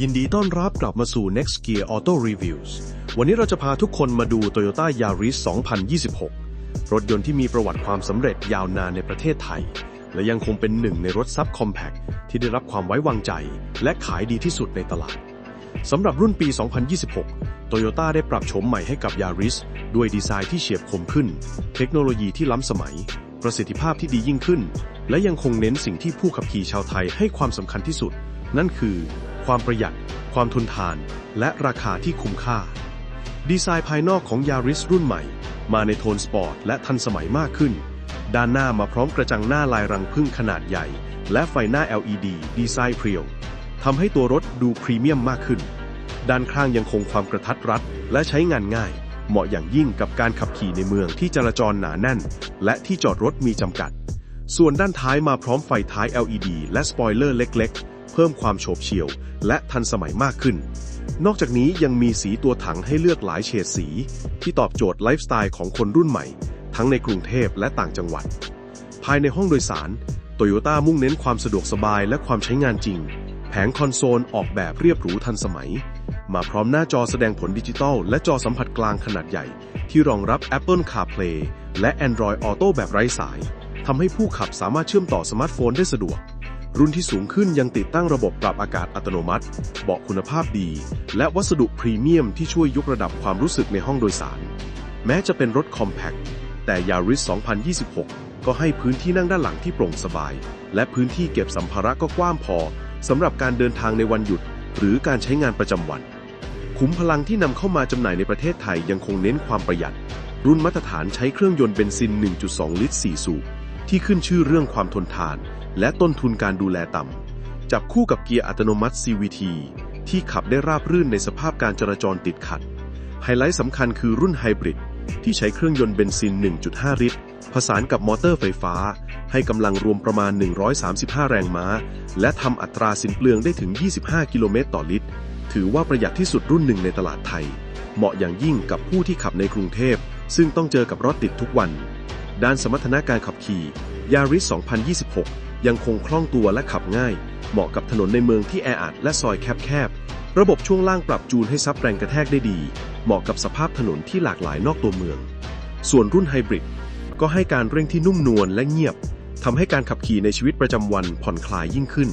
ยินดีต้อนรับกลับมาสู่ Next Gear Auto Reviews วันนี้เราจะพาทุกคนมาดู Toyota Yaris 2026 รถยนต์ที่มีประวัติความสำเร็จยาวนานในประเทศไทย และยังคงเป็นหนึ่งในรถซับคอมแพคที่ได้รับความไว้วางใจ และขายดีที่สุดในตลาดสำหรับรุ่นปี 2026 Toyota ได้ปรับโฉมใหม่ให้กับ Yaris ด้วยดีไซน์ที่เฉียบคมขึ้น เทคโนโลยีที่ล้ำสมัย ประสิทธิภาพที่ดียิ่งขึ้น และยังคงเน้นสิ่งที่ผู้ขับขี่ชาวไทยให้ความสำคัญที่สุด นั่นคือ ความประหยัด ความทนทาน และราคาที่คุ้มค่า ดีไซน์ภายนอกของ Yaris รุ่นใหม่ มาในโทนสปอร์ตและทันสมัยมากขึ้น ด้านหน้ามาพร้อมกระจังหน้าลายรังผึ้งขนาดใหญ่ และไฟหน้า LED ดีไซน์เพรียวทำให้ตัวรถดูพรีเมียมมากขึ้น ด้านข้างยังคงความกระทัดรัด และใช้งานง่าย เหมาะอย่างยิ่งกับการขับขี่ในเมืองที่จราจรหนาแน่น และที่จอดรถมีจำกัด ส่วนด้านท้ายมาพร้อมไฟท้าย LED และสปอยเลอร์เล็ก ๆ เพิ่มความโฉบเฉี่ยว และทันสมัยมากขึ้น นอกจากนี้ยังมีสีตัวถังให้เลือกหลายเฉดสี ที่ตอบโจทย์ไลฟ์สไตล์ของคนรุ่นใหม่ ทั้งในกรุงเทพและต่างจังหวัด ภายในห้องโดยสารโตโยต้ามุ่งเน้นความสะดวกสบายและความใช้งานจริง แผงคอนโซลออกแบบเรียบหรูทันสมัย มาพร้อมหน้าจอแสดงผลดิจิตอลและจอสัมผัสกลางขนาดใหญ่ ที่รองรับ Apple CarPlay และ Android Auto แบบไร้สายทำให้ผู้ขับสามารถเชื่อมต่อสมาร์ทโฟนได้สะดวก รุ่นที่สูงขึ้นยังติดตั้งระบบปรับอากาศอัตโนมัติ เบาะคุณภาพดี และวัสดุพรีเมียมที่ช่วยยกระดับความรู้สึกในห้องโดยสาร แม้จะเป็นรถคอมแพคแต่ Yaris 2026 ก็ให้พื้นที่นั่งด้านหลังที่โปร่งสบาย และพื้นที่เก็บสัมภาระก็กว้างพอสำหรับการเดินทางในวันหยุด หรือการใช้งานประจำวัน ขุมพลังที่นำเข้ามาจำหน่ายในประเทศไทยยังคงเน้นความประหยัด รุ่นมาตรฐานใช้เครื่องยนต์เบนซิน 1.2 ลิตร 4 สูบที่ขึ้นชื่อเรื่องความทนทาน และต้นทุนการดูแลต่ำ จับคู่กับเกียร์อัตโนมัติ CVT ที่ขับได้ราบรื่นในสภาพการจราจรติดขัด ไฮไลท์สำคัญคือรุ่นไฮบริดที่ใช้เครื่องยนต์เบนซิน 1.5 ลิตร ผสานกับมอเตอร์ไฟฟ้า ให้กำลังรวมประมาณ 135 แรงม้า และทำอัตราสิ้นเปลืองได้ถึง 25 กิโลเมตรต่อลิตร ถือว่าประหยัดที่สุดรุ่นหนึ่งในตลาดไทย เหมาะอย่างยิ่งกับผู้ที่ขับในกรุงเทพ ซึ่งต้องเจอกับรถติดทุกวัน ด้านสมรรถนะการขับขี่ Yaris 2026 ยังคงคล่องตัวและขับง่าย เหมาะกับถนนในเมืองที่แออัดและซอยแคบๆ ระบบช่วงล่างปรับจูนให้ซับแรงกระแทกได้ดี เหมาะกับสภาพถนนที่หลากหลายนอกตัวเมือง ส่วนรุ่นไฮบริดก็ให้การเร่งที่นุ่มนวลและเงียบทำให้การขับขี่ในชีวิตประจำวันผ่อนคลายยิ่งขึ้น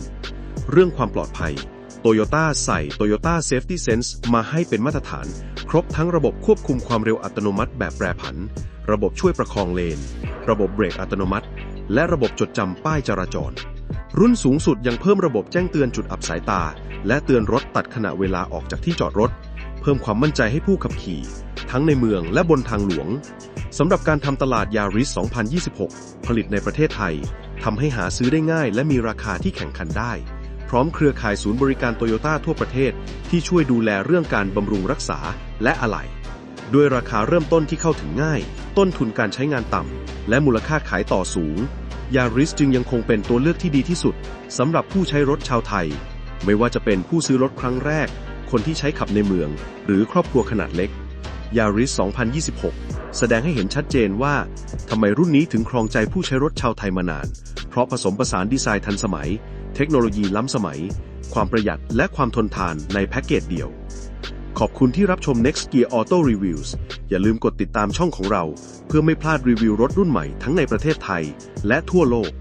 เรื่องความปลอดภัยโตโยต้าใส่ Toyota Safety Sense มาให้เป็นมาตรฐาน ครบทั้งระบบควบคุมความเร็วอัตโนมัติแบบแปรผัน ระบบช่วยประคองเลน ระบบเบรกอัตโนมัติ และระบบจดจำป้ายจราจร รุ่นสูงสุดยังเพิ่มระบบแจ้งเตือนจุดอับสายตา และเตือนรถตัดขณะเวลาออกจากที่จอดรถ เพิ่มความมั่นใจให้ผู้ขับขี่ ทั้งในเมืองและบนทางหลวงสำหรับการทำตลาด Yaris 2026 ผลิตในประเทศไทยทำให้หาซื้อได้ง่าย และมีราคาที่แข่งขันได้ พร้อมเครือข่ายศูนย์บริการโตโยต้าทั่วประเทศ ที่ช่วยดูแลเรื่องการบำรุงรักษาและอะไหล่ด้วยราคาเริ่มต้นที่เข้าถึงง่าย ต้นทุนการใช้งานต่ำ และมูลค่าขายต่อสูง Yaris จึงยังคงเป็นตัวเลือกที่ดีที่สุดสำหรับผู้ใช้รถชาวไทย ไม่ว่าจะเป็นผู้ซื้อรถครั้งแรก คนที่ใช้ขับในเมือง หรือครอบครัวขนาดเล็ก Yaris 2026 แสดงให้เห็นชัดเจนว่าทำไมรุ่นนี้ถึงครองใจผู้ใช้รถชาวไทยมานาน เพราะผสมผสานดีไซน์ทันสมัย เทคโนโลยีล้ำสมัย ความประหยัดและความทนทานในแพ็กเกจเดียว ขอบคุณที่รับชม Next Gear Auto Reviews อย่าลืมกดติดตามช่องของเรา เพื่อไม่พลาดรีวิวรถรุ่นใหม่ทั้งในประเทศไทย และทั่วโลก